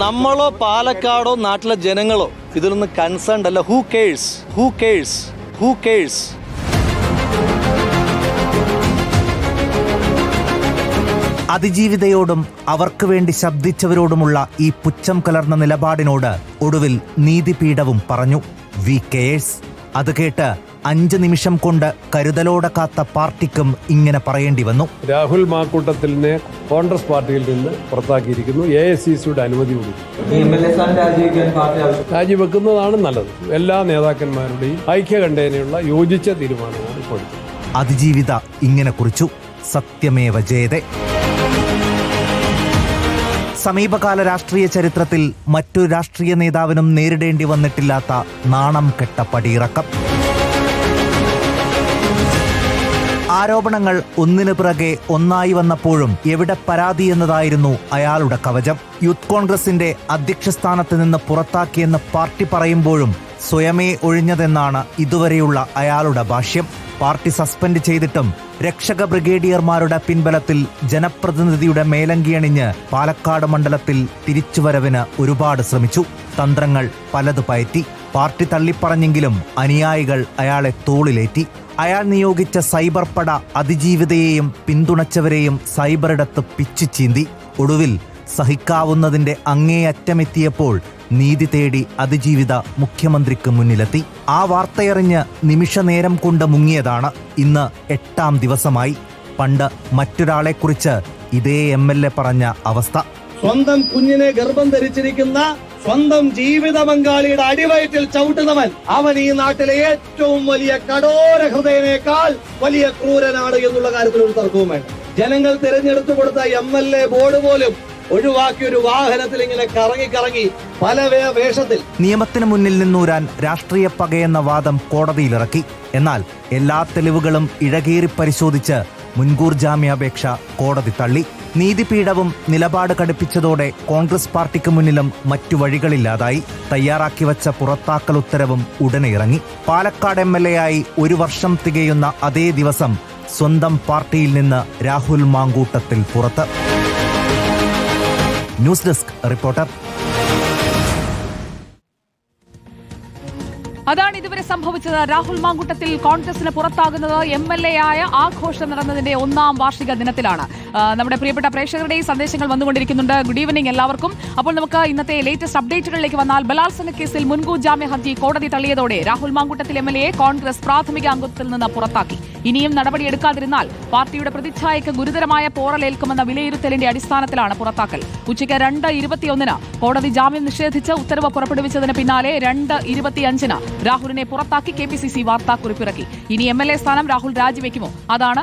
നമ്മളോ പാലക്കാടോ നാട്ടിലെ ജനങ്ങളോ ഇതിലൊന്നും കൺസേൺ അല്ല. Who cares who cares who cares അതിജീവിതയോടും അവർക്ക് വേണ്ടി ശബ്ദിച്ചവരോടുമുള്ള ഈ പുച്ഛം കലർന്ന നിലപാടിനോട് ഒടുവിൽ നീതിപീഠവും പറഞ്ഞു. വി കെയേഴ്സ് അത് കേട്ട് അഞ്ച് നിമിഷം കൊണ്ട് കരുതലോടെ കാത്ത പാർട്ടിക്കും ഇങ്ങനെ പറയേണ്ടി വന്നു. രാഹുൽ മാക്കൂട്ടത്തിലിനെ കോൺഗ്രസ് പാർട്ടിയിൽ നിന്ന് പുറത്താക്കിയിരിക്കുന്നു. എ എസ് സി സിയുടെ അനുമതി രാജിവെക്കുന്നതാണ് നല്ലത്. എല്ലാ നേതാക്കന്മാരുടെയും ഐക്യകണ്ഠേനയുള്ള യോജിച്ച തീരുമാനമാണ് ഇപ്പോൾ. അതിജീവിത ഇങ്ങനെ കുറിച്ചു. സത്യമേവ ജയതേ. സമീപകാല രാഷ്ട്രീയ ചരിത്രത്തിൽ മറ്റൊരു രാഷ്ട്രീയ നേതാവിനും നേരിടേണ്ടി വന്നിട്ടില്ലാത്ത നാണം കെട്ട പടിയിറക്കം. ആരോപണങ്ങൾ ഒന്നിനു പിറകെ ഒന്നായി വന്നപ്പോഴും എവിടെ പരാതി എന്നതായിരുന്നു അയാളുടെ കവചം. യൂത്ത് കോൺഗ്രസിന്റെ അധ്യക്ഷ സ്ഥാനത്ത് നിന്ന് പുറത്താക്കിയെന്ന് പാർട്ടി പറയുമ്പോഴും സ്വയമേ ഒഴിഞ്ഞതെന്നാണ് ഇതുവരെയുള്ള അയാളുടെ ഭാഷ്യം. പാർട്ടി സസ്പെൻഡ് ചെയ്തിട്ടും രക്ഷക ബ്രിഗേഡിയർമാരുടെ പിൻബലത്തിൽ ജനപ്രതിനിധിയുടെ മേലങ്കിയണിഞ്ഞ് പാലക്കാട് മണ്ഡലത്തിൽ തിരിച്ചുവരവിന് ഒരുപാട് ശ്രമിച്ചു. തന്ത്രങ്ങൾ പലത് പയറ്റി പാർട്ടി തള്ളിപ്പറഞ്ഞെങ്കിലും അനുയായികൾ അയാളെ തോളിലേറ്റി. അയാൾ നിയോഗിച്ച സൈബർ പട അതിജീവിതയെയും പിന്തുണച്ചവരെയും സൈബറിടത്ത് പിച്ചു ചീന്തി. ഒടുവിൽ സഹിക്കാവുന്നതിന്റെ അങ്ങേയറ്റമെത്തിയപ്പോൾ നീതി തേടി അതിജീവിത മുഖ്യമന്ത്രിക്ക് മുന്നിലെത്തി. ആ വാർത്തയറിഞ്ഞ് നിമിഷനേരം കൊണ്ട് മുങ്ങിയതാണ്. ഇന്ന് എട്ടാം ദിവസമായി. പണ്ട് മറ്റൊരാളെക്കുറിച്ച് ഇതേ എം എൽ എ പറഞ്ഞ അവസ്ഥ. സ്വന്തം കുഞ്ഞിനെ ഗർഭം ധരിച്ചിരിക്കുന്ന സ്വന്തം ജീവിത പങ്കാളിയുടെ അടിവയറ്റിൽ ചവിട്ടുന്നവൻ അവൻ ഈ നാട്ടിലെ ഏറ്റവും വലിയ കടോര ഹൃദയനേക്കാൾ വലിയ ക്രൂരനാണ് എന്നുള്ള കാര്യത്തിൽ ഒരു തർക്കവും വേണ്ട. ജനങ്ങൾ തിരഞ്ഞെടുത്തു കൊടുത്ത എം എൽ എ ബോർഡ് പോലും ഒഴിവാക്കി ഒരു വാഹനത്തിൽ ഇങ്ങനെ കറങ്ങി കറങ്ങി പല വേഷത്തിൽ നിയമത്തിന് മുന്നിൽ നിന്നൂരാൻ രാഷ്ട്രീയ പകയെന്ന വാദം കോടതിയിലിറക്കി. എന്നാൽ എല്ലാ തെളിവുകളും ഇഴകീറി പരിശോധിച്ച് മുൻകൂർ ജാമ്യാപേക്ഷ കോടതി തള്ളി. നീതിപീഠവും നിലപാട് കടുപ്പിച്ചതോടെ കോൺഗ്രസ് പാർട്ടിക്ക് മുന്നിലും മറ്റു വഴികളില്ലാതായി. തയ്യാറാക്കി വച്ച പുറത്താക്കൽ ഉത്തരവും ഉടനെ ഇറങ്ങി. പാലക്കാട് എം എൽ എ ആയി ഒരു വർഷം തികയുന്ന അതേ ദിവസം സ്വന്തം പാർട്ടിയിൽ നിന്ന് രാഹുൽ മാങ്കൂട്ടത്തിൽ പുറത്ത്. News desk reporter. അതാണ് ഇതുവരെ സംഭവിച്ചത്. രാഹുൽ മാങ്കുട്ടത്തിൽ കോൺഗ്രസിന് പുറത്താകുന്നത് എം എൽ എ ആയ ആഘോഷം നടന്നതിന്റെ ഒന്നാം വാർഷിക ദിനത്തിലാണ്. നമ്മുടെ പ്രിയപ്പെട്ട പ്രേക്ഷകരുടെയും സന്ദേശങ്ങൾ വന്നുകൊണ്ടിരിക്കുന്നുണ്ട്. ഗുഡ് ഈവനിംഗ് എല്ലാവർക്കും. അപ്പോൾ നമുക്ക് ഇന്നത്തെ ലേറ്റസ്റ്റ് അപ്ഡേറ്റുകളിലേക്ക് വന്നാൽ ബലാത്സംഗ കേസിൽ മുൻകൂർ ജാമ്യ ഹർജി കോടതി തള്ളിയതോടെ രാഹുൽ മാങ്കുട്ടത്തിൽ എം എൽ എയെ കോൺഗ്രസ് പ്രാഥമിക അംഗത്തിൽ നിന്ന് പുറത്താക്കി. ഇനിയും നടപടിയെടുക്കാതിരുന്നാൽ പാർട്ടിയുടെ പ്രതിച്ഛായയ്ക്ക് ഗുരുതരമായ പോറലേൽക്കുമെന്ന വിലയിരുത്തലിന്റെ അടിസ്ഥാനത്തിലാണ് പുറത്താക്കൽ. ഉച്ചയ്ക്ക് രണ്ട് ഇരുപത്തിയൊന്നിന് കോടതി ജാമ്യം നിഷേധിച്ച് ഉത്തരവ് പുറപ്പെടുവിച്ചതിന് പിന്നാലെ രണ്ട് ഇരുപത്തിയഞ്ചിന് രാഹുലിനെ പുറത്താക്കി കെ പി സി സി വാർത്താക്കുറിപ്പിറക്കി. ഇനി എം എൽ എ സ്ഥാനം രാഹുൽ രാജിവെക്കുമോ? അതാണ്